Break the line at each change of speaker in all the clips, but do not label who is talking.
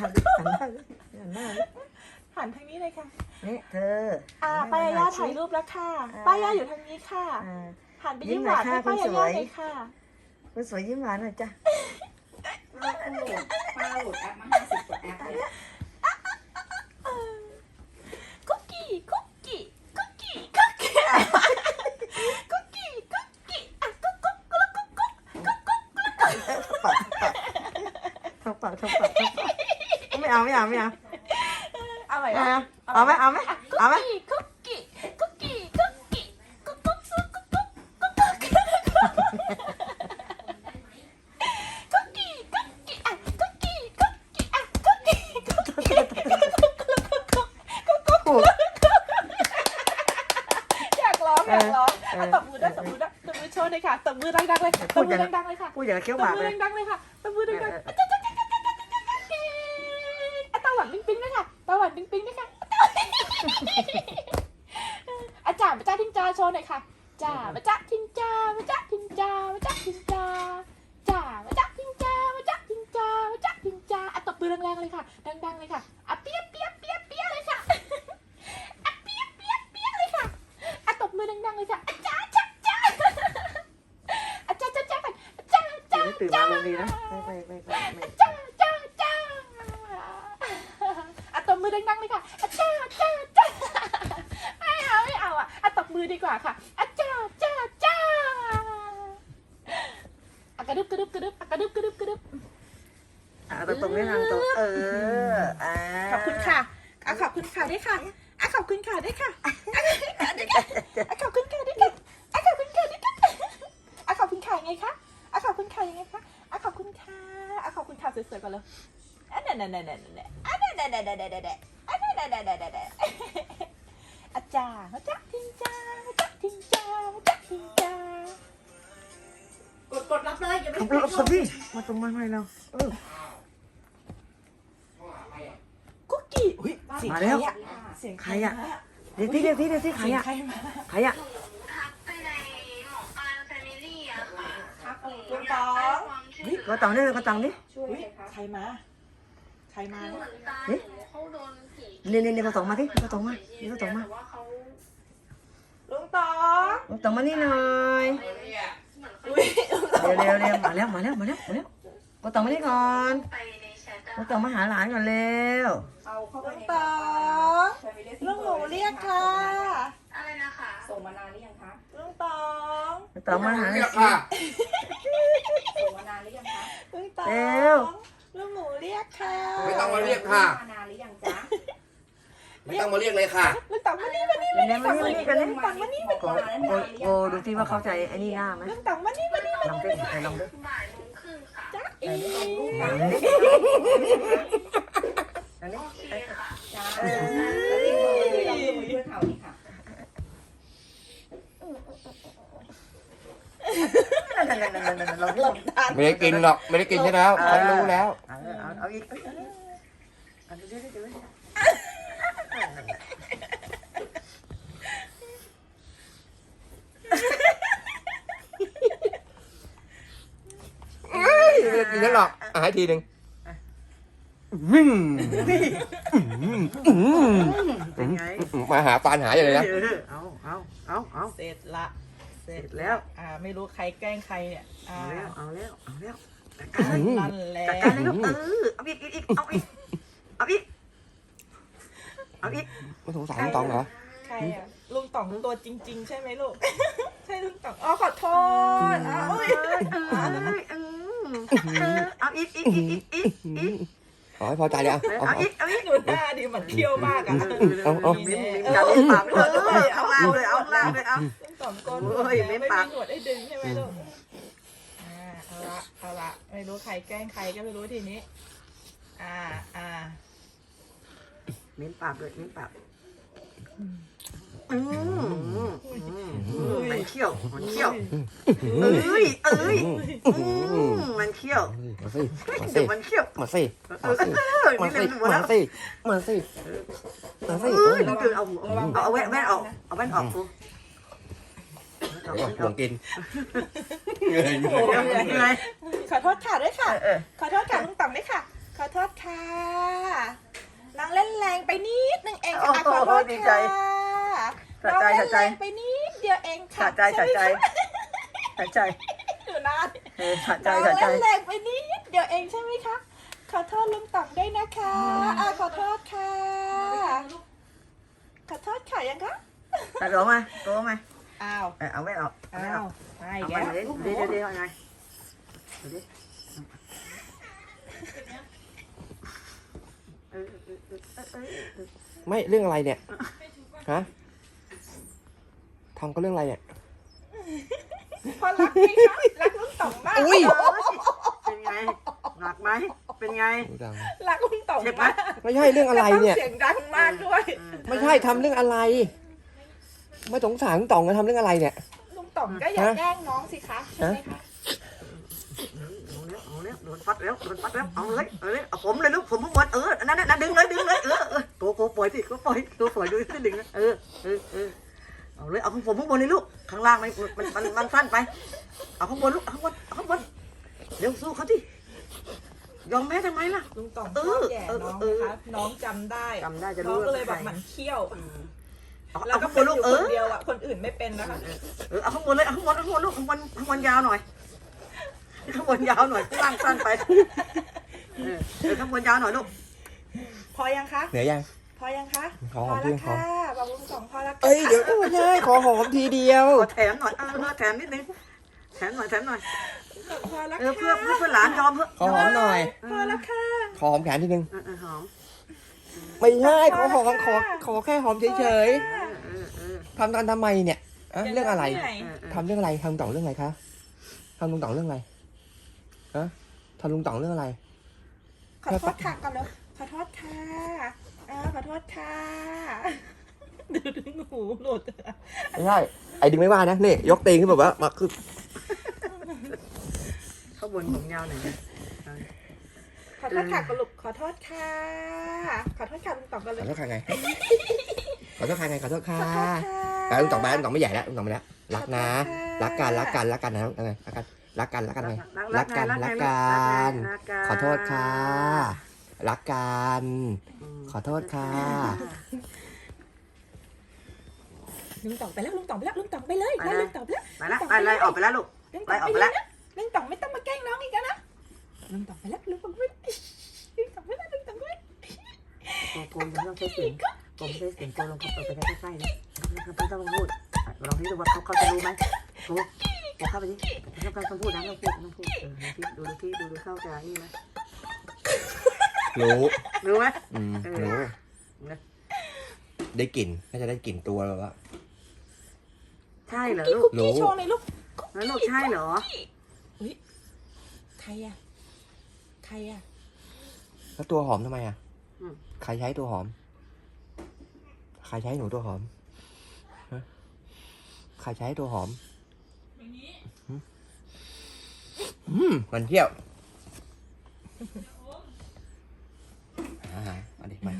หันหน้าดิหันหน้าดิ
หันทางนี้เลยค่ะ
นี่เธอ
อ่าป้ายาย่าถ่ายรูปแล้วค่ะ ป้ายาอยู่ทางนี้ค่ะ
อ่า
หันไป
ยิ้
ยิ้
ม
ม
หน่อ
วายน
ค่ะ
ให้ป้า
คน
ยา
สวย
เลยค่ะ
คุณสวยยิ้มหวานหน่อยจ้ะ
ป้าโหลดป้าโหลดแอปมาห้าสิบกว่าแอปเลย
คุกกี้คุกกี้คุกกี้คุกกี้คุกกี้คุกกี้อะกุ๊กกุ๊กกุ๊กกุ๊กกุ๊กกุ๊กกุ๊ก
ทำปากทำปากทำปากทำปากไม่ เอาไม่เอาไม่เอา
เอาใหม่
ไม่
นะ
เอาเอาไหมเอาไหมเอาไหม
คุกกี้คุกกี้คุกกี้กุ๊กกุ๊กกุ๊กกุ๊กกุ๊กกุ๊กกุ๊กคุกกี้คุกกี้อะคุกกี้คุกกี้อะคุกกี้คุกกี้กุ๊กกุ๊กกุ๊กกุ๊กกุ๊ก
ถูก
อยากร้องอยากร้อง
เออ
อะตบมือด้วยตบมือด้วยตบมือโชว์เลยค่ะตบมือดังๆเลยต
พู
บ
ด
มื
อย่า
องดังๆเลยค่ะ
พูดอย่างกับเคี้ยว
ต
ห
บ
มาก
มื
เล
อยดังๆเลยค่ะตบมือ
เอ
ดั
องเออ
ๆอะตา หวานปิ๊งปิ๊งด้วยค่ะตาหวานปิ๊งปิ๊งด้วยค่ะอาจารย์มาจ้าทิงจาโชว์หน่อยค่ะจ้ามาจ้าทิงจามาจ้าทิงจามาจ้าทิงจาจ้ามาจ้าทิงจามาจ้าทิงจามาจ้าทิงจาอะตบมือแรงๆเลยค่ะ ดังๆเลยค่ะอะเปียเปียเปียเปียเลยค่ะอะเปียเปียเปียเลยค่ะอะตบมือดังๆเลยค่ะอะจ้าจ้าจ้าอะจ้าจ้าจ้าก่อนจ้า
เดี๋
จ้า
ยวตื่น
จ้า
มาเร็วดีนะไม่ไม่ไม่ไม่ไม่
จ้าจ้าจ้าอะตบมือ ดังๆเลยค่ะอะจ้าจ้าจ้าไม่เอาไม่เอาอะอะตบมือดีกว่าค่ะอะจ้าจ้าจ้าอะกระดึบกระดึบกระดึบอะกระดึบกระดึบกระดึบ
อะตรงตรงนี้ทางตรงเอออ่า
ขอบคุณค่ะอะขอบคุณค่ะด้วยค่ะอะขอบคุณค่ะด้วยค่ะอะขอบคุณค่ะด้วยค่ะอะขอบคุณค่ะด้วยค่ะอะขอบคุณค่ะยังไงคะอะขอบคุณค่ะยังไงคะอะขอบคุณค่ะอะขอบคุณค่ะสวยๆก่อนเลย อะเนี่ยเนี่ยเนี่ยเนี่ยเนี่ยอะเนี่ยเนี่ยเนี่ยเนี่ยเนี่ยเนี่ยอะเนี่ยเนี่ยเนี่ยเนี่ยเนี่ยอาจารย์อาจารย์ทิงจาอาจารย์ทิงจาอาจารย์ทิงจาก
ดกดรับเลยอย่าไป
เอาไปเอาสิมาตรงมาหน่อยเราเออ
คุกกี้อุ้ยเสียง
มา
ใคร
แล้ว
อะเสียง
ใครอะเดี๋ยวที่เดี๋ยวที่เดี๋ยวที่ใคร
เสียง
อะ
ใครมา
ใครอะ
ทักไปในหมอปลาแฟมิลี่อะค่ะ
ครับเออ
หนูอยากได้ความช่วยเหลือ
ก็ตังนี่ก็ตังนี่
ช่วย
อุ้ย
เลยครับ
ใครมาใค รมา
คือ
เนี่ย
เหมือนตาหนูเขาโดนผี
นี่นี่นี่ก็ตองมาที่ก็ตองมานี่ก็ตองมา
แต่ว่าเขา
ลุงตอง
ก็ตองมานี่หน่อย
เหมือนเขา
อุ้ย
เร็วเร็วเร็วมาแล้วมาแล้วมาแล้วมาแล้วก็ตองมานี่ก่อน
ไปในแชทอะ
ก็ตองมาหาหลานก่อนเร็ว
เอาเข้าไป
ลุง
ใน
ตอง
ใช้ไปเรื่อยๆ
ลุงหนูเรียกค่ะ
อะไรนะคะ
ส่งมานานหรือยังคะ
ลุงตอง
ก็ตองมาหา
เรียกค่ะ
ส่งมานานหรือยังคะ
ลุงตอง
เร็ว
ลุงหนูเรียกค่ะ
ไม่ต้องมาเรียกค่ะ
มานานหรือยังจ๊ะ
ไม่ต้องมาเรียกเลยค่ะ
ลุงตองมานี่มานี่
เร็วมานี่มานี่กันนี่
มานี่มา
โกโกโกดูที่ว่าเข้าใจไอ้นี่หน้าไหม
ลุงตองมานี่มานี่มา
ลองดิไหนลองดิ
บ่ายโมงครึ่งค่ะ
จ้าเอ๋
อันนี้
โอเคค่ะ
จ้าแล้วรีบบอกเลยเราจะคุยด้วยข่าวนี้ค่ะ
นั่นนั่นนั่นนั่นนั่นลองดิ
ไม่ได้กินหรอกไม่ได้กินใช่แล้วฉันรู้แล้ว
เอาเอาเอาอีกเอาดูดิดูดิ
ไม่ได้กินฉันหรอกอะให้ทีหนึ่งวิ่ง
เป็นไง
มาหาปานหาอย่างเลยนะ
เอาเอาเอาเอา
เสร็จละ
เสร็จแล้ว
อ่า ไม่รู้ใครแกล้งใครเนี่ย อ่า
เอาแล้วเอาแล้วเอาแล้ว
นั่นแหละ
จัดการเลยลูกเออเอาอีกอีกอีกเอาอีกเอาอีกเอาอีก
ไม่สงสารน้องตองเหรอ
ใครอะลุงต๋องตัวจริง ๆ ใช่ไหมลูก ใช่ลุงต๋องอ๋อขอโทษอ้าวอุ๊ย
เอาอีกอีกอีกอีกอีกอีก
ขอให้พอใจเลยอะเอา
เอา
เอา
อีกเอาอีก
หนูหน้าดิมันเที่ยวมากอะ
เอาเอา
มิ้มมิ้มกันปากเลยเอาล่างเลยเอาล่างเลยเอา
ลุง ต๋องโกน
โอ้ย
ไม่
ไม่
มี
ปาก
หนวดให้ดึงใช่ไหมลูกอ่าเอาละเอาละไม่รู้ใครแกล้งใครก็ไม่รู้ทีนี้ อ่าอ่า
มิ้มปากเลยมิ้มปากอืมมันเขี้ยวมันเขี้ยวเอ้ยเอ้ยมันเขี้ยว
มาสิมา
เดี๋
สิ
ยวมันเขี้ยว
มาสิ
เอ
มา
อ
สิ
นี่
มา
เล่นหัว
สิ
แล้ว
มาสิมาสิมาสิ
เอ้ยน้องตื่นเอาหัวเอาเอาแว่นแว่นออกเอาแว่นออกกู
เดี๋ยวก่อนห่วงกินเงยเง
โอ้
ย
เหนื่อย
เหนื่อย
ขอโทษค่ะด้วยค่ะ
เออ
ขอโทษค่ะลุงต่อมด้วยค่ะ ขอโทษค่ะ น้องเล่นแรงไปนิดนึงเองค่ะขอโทษค่ะ
สะ
น้อง
ใจ
เล่นแรงไปนิดเดียวเองค่ะ
สะใจสะใจสะใจ
ดูหน้าดิ
เออสะใจ
น้อง
สะใจ
เล่นแรงไปนิดเดียวเองใช่ไหมคะ ขอโทษลุงต่อมด้วยนะคะอ่าขอโทษค่ะ ขอโทษค่ะยังคะ
ตัดออกมาตัวมา
อ้าว
เออเอาไม่ออกเอาไม่
อ้า
อ
ว
อก
ไม่
เอา
แก
มาเดี๋ยวเดี๋ยวเดี๋ยวเอาไงเดี๋ยวดิเออเออเออเออเออเออ
ไม่เรื่องอะไรเนี่ยฮะทำก็เรื่องอะไรเนี่ย
พอรักไหมคะรักลุงต่อมมาก
อุ้ย
เป็นไงหนักไหมเป็นไง
ดัง
รักลุงต่อม
เจ็บไหม
มาก
ไม่ใช่เรื่องอะไรเนี่ย
เสียงดังมากด้วย
ไม่ใช่ทำเรื่องอะไร ไม่สงสารต่องกันทำเรื่องอะไรเนี่ย
ลุงต่อมก็อย่า
ฮะ
แกล้งน้องสิคะใช่ไหมคะ
เอาแล้วเอาแล้วโดนฟัดแล้วโดนฟัดแล้วเอาเลยเอาเลยเอาผมเลยลูกผมพุ่งบอลเออนั่นนั่นดึงเลยดึงเลยเออเออโกโกปล่อยสิโกปล่อยโกปล่อยดูสิดึงนะเออเออเออเอาเลยเอาข้างผมข้างบนเลยลูกข้างล่างมันมันมันมันสั้นไป เอาข้างบนลูกเอาข้างบนเอาข้างบนเร็วสู้เขาที่ยอมแพ้ทำไมล่ะ
ลุงต่อม
เอ
ชอ
อบ
แย่
เออ
น้อง
เออ
นะคะน้องจำได้
จำได้จะ
น้
รู้
องก็
ว่า
เลยแบบ
ใคร
หมันเขี้ยว
เอา
แล้ว
เอา
ก็
ข้างบ
เป็น
น
อ
ลูก
ยู่
เอ
คน
อ
เดียวอะคนอื่นไม่เป็นนะคะ
เออเอาข้างบนเลยเอาข้างบนเอาข้างบนลูกข้างบนข้างบนยาวหน่อยข้างบนยาวหน่อยข้างล่างสั้นไปเออเออข้างบนยาวหน่อยลูก
พอยังคะ
เหนือยัง
พอยังคะ
ขอหอม
แล้ว
ขอ
ค่ะบอกลุงต่อมพอแล้วค่ะ
เอ้ยเดี๋ยวไม่ใช่ขอหอมทีเดียว
ขอแถมหน่อยเออแถมนิดนึงแถมหน่อยแถมหน่อย
พอแล้ว
เออ
ค่ะ
เพื่อเพื่อหลานยอมเพื่อ
ขอหอมหน่อย
พอแล้วค่ะ
ขอหอมแขนทีนึง
เออเออหอม
ไม่ใช่ขอหอมขอขอแค่หอมเฉย
เออเออเออ
ๆ ทำกันทำไมเนี่ยอะเรื่องอะไร
หนื่ย
เออเออ
ทำเรื่องอะไรทำต่องเรื่องอะไรคะทำลุงต่องเรื่องอะไรฮะทำลุงต่องเรื่องอะไร
ขอโทษค่ะก่อนเลยขอโทษค่ะอ่าขอโทษค่ะดูดึงหูหลุด
ไม่ใช่ไอ้ดึงไม่ว่านะนี่ยกตีนขึ้นแบบว่ามาคือ
ข้างบนผมยาวหน่อยนะ
ขอโทษค่ะกลุกขอโทษค่ะ ขอโทษค่ะลุงต๋องกันเล
ข
ย
อโทษค่ะไง ขอโทษค่ะไงขอโทษค่ะ
ขอโทษค่ะ
แต่ลุงต่องไปลุงต่องไม่ใหญ่แล้วลุงต่องไปแล้วรักนะ รักกันรักกันรักกันนะรักกันรักกันรักกันไงรักกันรักกันขอโทษค่ะ รักกันขอโทษค่ะ
ลุงต๋องไปแล้วลุงต๋องไปแล้วลุงต๋องไปเลยไล่ลุงต๋องไปแล้ว
ไปแล้วไปไล่ออกไปแล้วลูก
ลุง
ไล่
ต๋อง
ออก
ไป
ไป
แล้
แล้วว
ลุงต๋องไม่ต้องมาแกล้งน้องอีกแล้วนะลุงต๋องไปแล้วลุงต๋องไปแล้วลุงต๋องไปแล้วลุงต๋องไปแล้ว
โกโกยังต้องใช้เสียงโกไม่ใช้เสียงโกลงเข้าไปใกล้ๆนะไม่ต้องพูดลองที่ดูว่าเขาเขาจะรู้ไหมโกโกเข้าไปดิเขาต้องพูดนะต้องพูดต้องพูดเออดูที่ดูดูเข้าใจนี่ไหม
รู้
รู้ไหม
อืม
เออ
รู้ได้กลิ่นน่าจะได้กลิ่นตัวแบบว่า
ใช่เหรอ
พี่
ลู
คุ
ก
กกี้โชว์เลยลูก
แล้วลูกใช่เหรอ
ใครอะใครอะ
แล้วตัวหอมทำไมอะ
อืม
ใครใช้ตัวหอม ใครใช้หนูตัวหอมฮะใครใช้ตัวหอมหืมอืมมันเที่ยวอ่ามาดิมา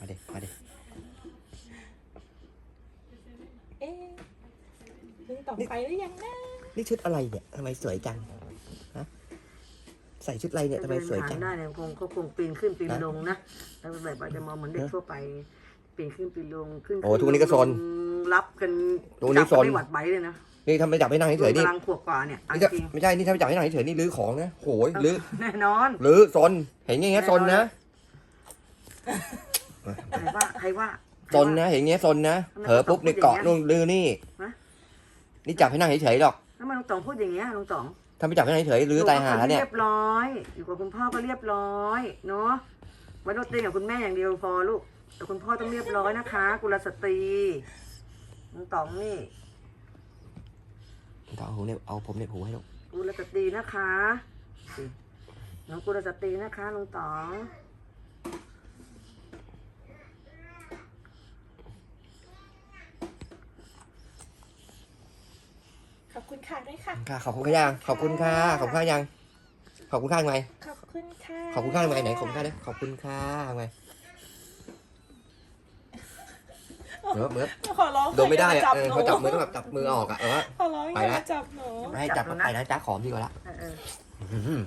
มาดิมาดิ
เอ๊ะลุงต๋องไปหรือยังนะ
นี่ชุดอะไรเนี่ยทำไมสวยจังฮะใส่ชุดอะไรเนี่ยทำไมสวยจัง
ได้เนี่ยคงเขาคงปีนขึ้นปีนลงนะแล้วแบบว่าจะมองเหมือนเด็กทั่วไป ปีนขึ้นปีนลงขึ้น
โอ้ทุกวันนี้ก็ซน
รับกัน
ทุกวันนี้
จับ
ซน
ไม่หวัดไหวเลยนะ
นี่ทำไมจับให้นั่งเฉยๆนี่
กำลังขวบกว่าเนี่ยเอา
นี่
จ
ถ้า
ริง
ไม่ใช่นี่ถ้าไม่จับให้นั่งเฉยๆนี่รื้อของนะโหยรื้อ
แน่นอน
รื้อซนเห็นอย่างเงี้ยซนนะ
ใครว่าใครว่า
ซนนะเห็นอย่างเงี้ยซนนะเผลอปุ๊บนี่เกาะนู่นรื้อนี่
ฮะ
นี่จับให้นั่งเฉยๆหรอก
แล้วมันลุงต๋องพูดอย่างเงี้ยลุงต๋อง
ถ้าไม่จับให้นั่งเฉยๆรื้อตายหาเนี่ย
เรียบร้อย อยู่กับคุณพ่อก็เรียบร้อยเนาะไว้รถตีกับคุณแม่อย่างเดียวพอลูก แต่คุณพ่อต้องเรียบร้อยนะคะ กุลสตรีลุงต๋องนี่
เอาหูเนี่ยเอาผมเนี่ยหูให้ลูก
กุลสตรีนะคะสิน้องกุลสตรีนะคะลุงต๋อง
ขอบคุณค่ะด้วยค่ะ
ค่ะ ขอบคุณค่ะยังขอบคุณค่ะ ขอบคุณค่ะยัง ขอบคุณค่ะยังไง
ขอบคุณค่ะ
ขอบคุณค่ะยังไงไหนขอบคุณค่ะดิขอบคุณค่ะยังไง
โอ้
เนื้อเนื้อ
ขอร้อง
โดนไม่ได้
อย่า
อะ
จับ
เออ
หนู
เขาจับมือต้องแบบจับมือออกอะเออ
ขอร้องอ
ไป
ย่า
ละ
มาจับหนู
ไม่ให้จับก็ไปนะจ้าขอมดีกว่าละ
เออเออ
อื้อหือ